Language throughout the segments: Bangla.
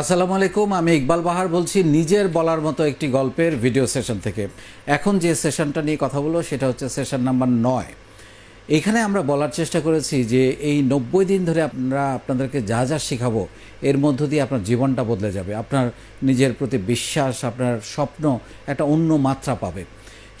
আসসালামু আলাইকুম, আমি ইকবাল বাহার বলছি নিজের বলার মতো একটি গল্পের ভিডিও সেশন থেকে। এখন যে সেশনটা নিয়ে কথা বলব সেটা হচ্ছে সেশন নাম্বার নয়। এখানে আমরা বলার চেষ্টা করেছি যে এই নব্বই দিন ধরে আমরা আপনাদেরকে যা যা শেখাবো, এর মধ্য দিয়ে আপনার জীবনটা বদলে যাবে। আপনার নিজের প্রতি বিশ্বাস, আপনার স্বপ্ন একটা অন্য মাত্রা পাবে।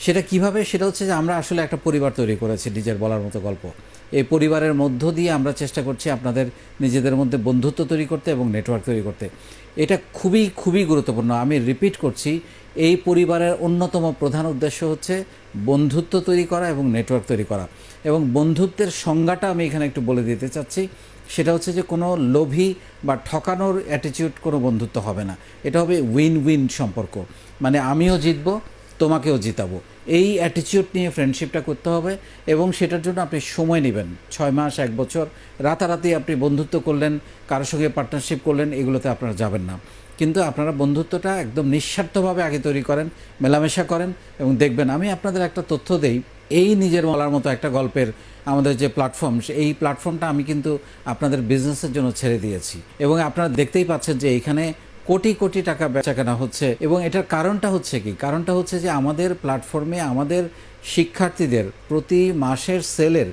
সেটা কীভাবে? সেটা হচ্ছে যে আমরা আসলে একটা পরিবার তৈরি করেছি, নিজের বলার মতো গল্প। এই পরিবারের মধ্য দিয়ে আমরা চেষ্টা করছি আপনাদের নিজেদের মধ্যে বন্ধুত্ব তৈরি করতে এবং নেটওয়ার্ক তৈরি করতে। এটা খুবই খুবই গুরুত্বপূর্ণ। আমি রিপিট করছি, এই পরিবারের অন্যতম প্রধান উদ্দেশ্য হচ্ছে বন্ধুত্ব তৈরি করা এবং নেটওয়ার্ক তৈরি করা। এবং বন্ধুত্বের সংজ্ঞাটা আমি এখানে একটু বলে দিতে চাচ্ছি। সেটা হচ্ছে যে কোনো লোভী বা ঠকানোর অ্যাটিটিউড কোনো বন্ধুত্ব হবে না। এটা হবে উইন উইন সম্পর্ক। মানে আমিও জিতবো তোমাকেও জিতাবো। এই অ্যাটিটিউড নিয়ে ফ্রেন্ডশিপটা করতে হবে এবং সেটার জন্য আপনি সময় নেবেন। ছয় মাস, এক বছর, রাতারাতি আপনি বন্ধুত্ব করলেন কারোর সঙ্গে পার্টনারশিপ করলেন, এগুলোতে আপনারা যাবেন না। কিন্তু আপনারা বন্ধুত্বটা একদম নিঃস্বার্থভাবে আগে তৈরি করেন, মেলামেশা করেন এবং দেখবেন, আমি আপনাদের একটা তথ্য দেই, এই নিজের বলার মতো একটা গল্পের আমাদের যে প্ল্যাটফর্ম এই প্ল্যাটফর্মটা আমি কিন্তু আপনাদের বিজনেসের জন্য ছেড়ে দিয়েছি। এবং আপনারা দেখতেই পাচ্ছেন যে এখানে কোটি কোটি টাকা বেচা কেনা হচ্ছে এবং এটার কারণটা হচ্ছে কি? কারণটা হচ্ছে যে আমাদের প্ল্যাটফর্মে আমাদের শিক্ষার্থীদের প্রতি মাসের সেলের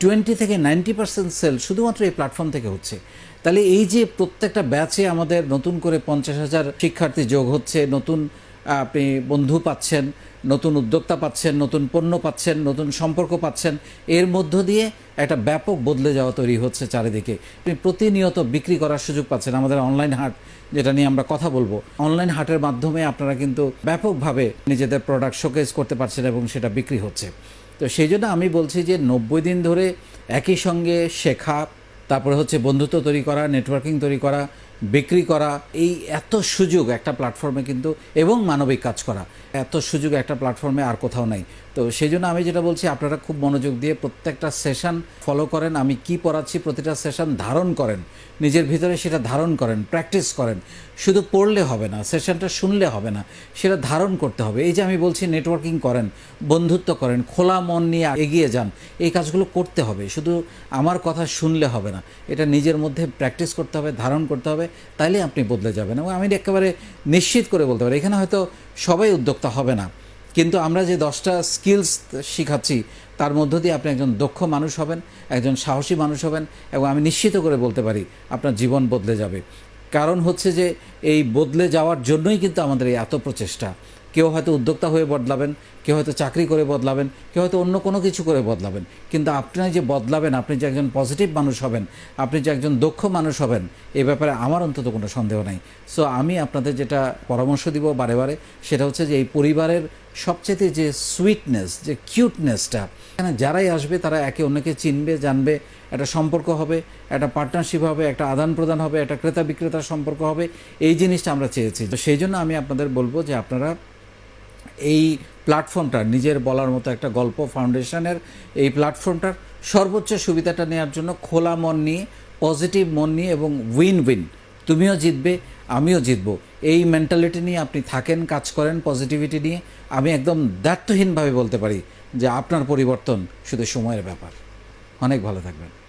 টোয়েন্টি থেকে নাইনটি পার্সেন্ট সেল শুধুমাত্র এই প্ল্যাটফর্ম থেকে হচ্ছে। তাহলে এই যে প্রত্যেকটা ব্যাচে আমাদের নতুন করে পঞ্চাশ হাজার শিক্ষার্থী যোগ হচ্ছে, নতুন আপনি বন্ধু পাচ্ছেন, নতুন উদ্যোক্তা পাচ্ছেন, নতুন পণ্য পাচ্ছেন, নতুন সম্পর্ক পাচ্ছেন, এর মধ্য দিয়ে একটা ব্যাপক বদলে যাওয়া তৈরি হচ্ছে চারিদিকে। আপনি প্রতিনিয়ত বিক্রি করার সুযোগ পাচ্ছেন আমাদের অনলাইন হাট, যেটা নিয়ে আমরা কথা বলব। অনলাইন হাটের মাধ্যমে আপনারা কিন্তু ব্যাপকভাবে নিজেদের প্রোডাক্ট শোকেজ করতে পারছেন এবং সেটা বিক্রি হচ্ছে। তো সেই জন্য আমি বলছি যে নব্বই দিন ধরে একই সঙ্গে শেখা, তারপরে হচ্ছে বন্ধুত্ব তৈরি করা নেটওয়ার্কিং তৈরি করা বিক্রি করা, এই এত সুযোগ একটা প্ল্যাটফর্মে কিন্তু, এবং মানবিক কাজ করা, এত সুযোগ একটা প্ল্যাটফর্মে আর কোথাও নাই। তো সেই জন্য আমি যেটা বলছি, আপনারা খুব মনোযোগ দিয়ে প্রত্যেকটা সেশন ফলো করেন, আমি কি পড়াচ্ছি, প্রতিটা সেশন ধারণ করেন, নিজের ভিতরে সেটা ধারণ করেন প্র্যাকটিস করেন। শুধু পড়লে হবে না সেশনটা শুনলে হবে না, সেটা ধারণ করতে হবে। এই যে আমি বলছি নেটওয়ার্কিং করেন, বন্ধুত্ব করেন, খোলা মন নিয়ে এগিয়ে যান, এই কাজগুলো করতে হবে। শুধু আমার কথা শুনলে হবে না, এটা নিজের মধ্যে প্র্যাকটিস করতে হবে, ধারণ করতে হবে তাইলে আপনি বদলে যাবেন। এবং আমি একেবারে নিশ্চিত করে বলতে পারি, এখানে হয়তো সবাই উদ্যোক্তা হবে না। কিন্তু আমরা যে দশটা স্কিলস শিখাচ্ছি, তার মধ্য দিয়ে আপনি একজন দক্ষ মানুষ হবেন, একজন সাহসী মানুষ হবেন, এবং আমি নিশ্চিত করে বলতে পারি, আপনার জীবন বদলে যাবে। কারণ হচ্ছে যে, এই বদলে যাওয়ার জন্যই কিন্তু আমাদের এই এত প্রচেষ্টা। কেউ হয়তো উদ্যোক্তা হয়ে বদলাবেন, কেউ হয়তো চাকরি করে বদলাবেন, কেউ হয়তো অন্য কোনো কিছু করে বদলাবেন। কিন্তু আপনি যে বদলাবেন, আপনি যে একজন পজিটিভ মানুষ হবেন, আপনি যে একজন দক্ষ মানুষ হবেন, এ ব্যাপারে আমার অন্তত কোনো সন্দেহ নাই। সো আমি আপনাদের যেটা পরামর্শ দিব বারে বারে, সেটা হচ্ছে যে এই পরিবারের সবচেয়ে যে সুইটনেস যে কিউটনেসটা এখানে যারাই আসবে, তারা একে অন্যকে চিনবে, জানবে, একটা সম্পর্ক হবে, একটা পার্টনারশিপ হবে, একটা আদান প্রদান হবে, একটা ক্রেতা বিক্রেতার সম্পর্ক হবে, এই জিনিসটা আমরা চেয়েছি। তো সেই জন্য আমি আপনাদের বলব যে আপনারা এই প্ল্যাটফর্মটা নিজের বলার মতো একটা গল্প ফাউন্ডেশনের এই প্ল্যাটফর্মটার সর্বোচ্চ সুবিধাটা নেওয়ার জন্য খোলা মন নিয়ে, পজিটিভ মন নিয়ে এবং উইন উইন তুমিও জিতবে, আমিও জিতবো। এই মেন্টালিটি নিয়ে আপনি থাকেন, কাজ করেন পজিটিভিটি নিয়ে, আমি একদম দায়িত্বহীনভাবে বলতে পারি যে আপনার পরিবর্তন শুধু সময়ের ব্যাপার। অনেক ভালো থাকবেন।